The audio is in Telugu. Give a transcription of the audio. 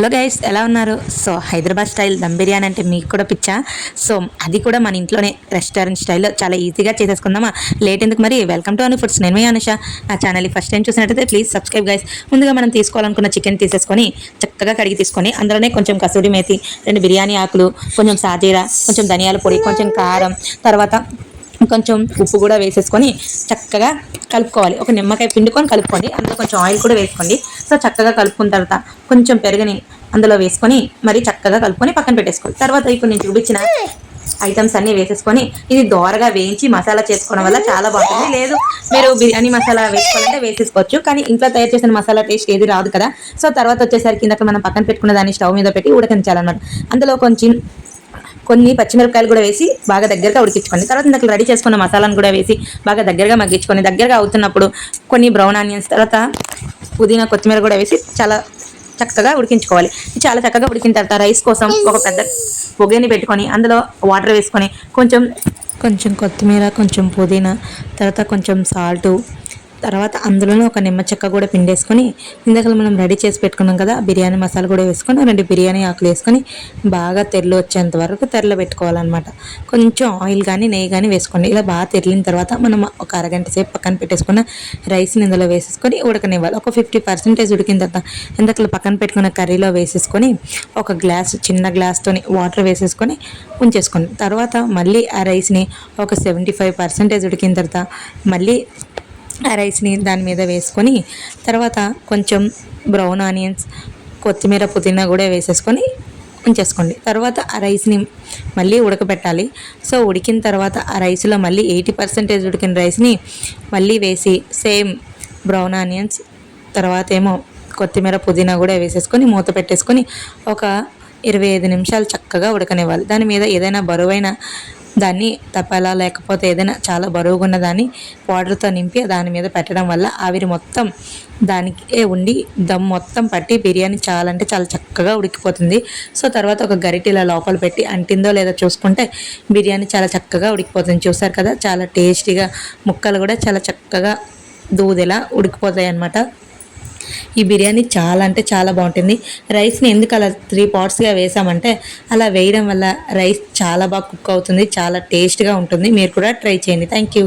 హలో గైస్ ఎలా ఉన్నారు? సో హైదరాబాద్ స్టైల్ దమ్ బిర్యానీ అంటే మీకు కూడా పిచ్చా? సో అది కూడా మన ఇంట్లోనే రెస్టారెంట్ స్టైల్లో చాలా ఈజీగా చేసేసుకుందామా? లేట్ ఎందుకు మరి? వెల్కమ్ టు అని ఫుడ్స్. నేను మీ అనుష. నా ఛానల్ ఫస్ట్ టైం చూసినట్టయితే ప్లీజ్ సబ్స్క్రైబ్ గైస్. ముందుగా మనం తీసుకోవాలనుకున్న చికెన్ తీసేసుకొని చక్కగా కడిగి తీసుకొని అందులోనే కొంచెం కసూరి మేతి రెండు బిర్యానీ ఆకులు కొంచెం సాజీరా కొంచెం ధనియాల పొడి కొంచెం కారం తర్వాత కొంచెం ఉప్పు కూడా వేసేసుకొని చక్కగా కలుపుకోవాలి. ఒక నిమ్మకాయ పిండుకొని కలుపుకోండి. అందులో కొంచెం ఆయిల్ కూడా వేసుకోండి. సో చక్కగా కలుపుకున్న తర్వాత కొంచెం పెరుగుని అందులో వేసుకొని మరి చక్కగా కలుపుకొని పక్కన పెట్టేసుకోవాలి. తర్వాత ఇప్పుడు నేను చూపించిన ఐటమ్స్ అన్ని వేసేసుకొని ఇది దోరగా వేయించి మసాలా చేసుకోవడం వల్ల చాలా బాగుంటుంది. లేదు మీరు బిర్యానీ మసాలా వేసుకోవాలంటే వేసేసుకోవచ్చు. కానీ ఇంట్లో తయారు చేసిన మసాలా టేస్ట్ ఏది రాదు కదా. సో తర్వాత వచ్చేసరికి ఇందాక మనం పక్కన పెట్టుకున్న దాన్ని స్టవ్ మీద పెట్టి ఉడకించాలన్నమాట అందులో కొంచెం కొన్ని పచ్చిమిరపకాయలు కూడా వేసి బాగా దగ్గరగా ఉడికించుకోండి. తర్వాత ఇందాక రెడీ చేసుకున్న మసాలాను కూడా వేసి బాగా దగ్గరగా మగ్గించుకొని దగ్గరగా అవుతున్నప్పుడు కొన్ని బ్రౌన్ ఆనియన్స్ తర్వాత పుదీనా కొత్తిమీర కూడా వేసి చాలా చక్కగా ఉడికించుకోవాలి. చాలా చక్కగా ఉడికిన తర్వాత రైస్ కోసం ఒక పెద్ద పొగని పెట్టుకొని అందులో వాటర్ వేసుకొని కొంచెం కొంచెం కొత్తిమీర కొంచెం పుదీనా తర్వాత కొంచెం సాల్టు తర్వాత అందులోనే ఒక నిమ్మ చెక్క కూడా పిండేసుకొని ఇందాక మనం రెడీ చేసి పెట్టుకున్నాం కదా బిర్యానీ మసాలా కూడా వేసుకొని రెండు బిర్యానీ ఆకులు వేసుకొని బాగా తెరలు వచ్చేంత వరకు తెరలు పెట్టుకోవాలన్నమాట. కొంచెం ఆయిల్ కానీ నెయ్యి కానీ వేసుకోండి. ఇలా బాగా తెరిలిన తర్వాత మనం ఒక అరగంట సేపు పక్కన పెట్టేసుకున్న రైస్ని ఇందులో వేసేసుకొని ఉడకనివ్వాలి. ఒక ఫిఫ్టీ పర్సెంటేజ్ ఉడికిన తర్వాత ఇందాక పక్కన పెట్టుకున్న కర్రీలో వేసేసుకొని ఒక గ్లాస్ చిన్న గ్లాస్తోని వాటర్ వేసేసుకొని ఉంచేసుకోండి. తర్వాత మళ్ళీ ఆ రైస్ని ఒక సెవెంటీ ఫైవ్ పర్సెంటేజ్ ఉడికిన తర్వాత మళ్ళీ ఆ రైస్ని దాని మీద వేసుకొని తర్వాత కొంచెం బ్రౌన్ ఆనియన్స్ కొత్తిమీర పుదీనా కూడా వేసేసుకొని ఉంచేసుకోండి. తర్వాత ఆ రైస్ని మళ్ళీ ఉడకబెట్టాలి. సో ఉడికిన తర్వాత ఆ రైస్లో మళ్ళీ ఎయిటీ పర్సెంటేజ్ ఉడికిన రైస్ని మళ్ళీ వేసి సేమ్ బ్రౌన్ ఆనియన్స్ తర్వాత ఏమో కొత్తిమీర పుదీనా కూడా వేసేసుకొని మూత పెట్టేసుకొని ఒక ఇరవై ఐదు నిమిషాలు చక్కగా ఉడకనివ్వాలి. దాని మీద ఏదైనా బరువైన దాన్ని తప్పలా లేకపోతే ఏదైనా చాలా బరువుగా ఉన్న దాన్ని వాటర్తో నింపి దాని మీద పెట్టడం వల్ల ఆవిరి మొత్తం దానికే ఉండి దమ్ మొత్తం పట్టి బిర్యానీ చాలా అంటే చాలా చక్కగా ఉడికిపోతుంది. సో తర్వాత ఒక గరిటెల లోపల పెట్టి అంటిందో లేదో చూసుకుంటే బిర్యానీ చాలా చక్కగా ఉడికిపోతుంది. చూసారు కదా చాలా టేస్టీగా ముక్కలు కూడా చాలా చక్కగా దూదిలా ఉడికిపోతాయి అన్నమాట ఈ బిర్యానీ చాలా అంటే చాలా బాగుంటుంది. రైస్ని ఎందుకు అలా త్రీ పార్ట్స్గా వేసామంటే అలా వేయడం వల్ల రైస్ చాలా బాగా కుక్ అవుతుంది చాలా టేస్ట్గా ఉంటుంది. మీరు కూడా ట్రై చేయండి. Thank you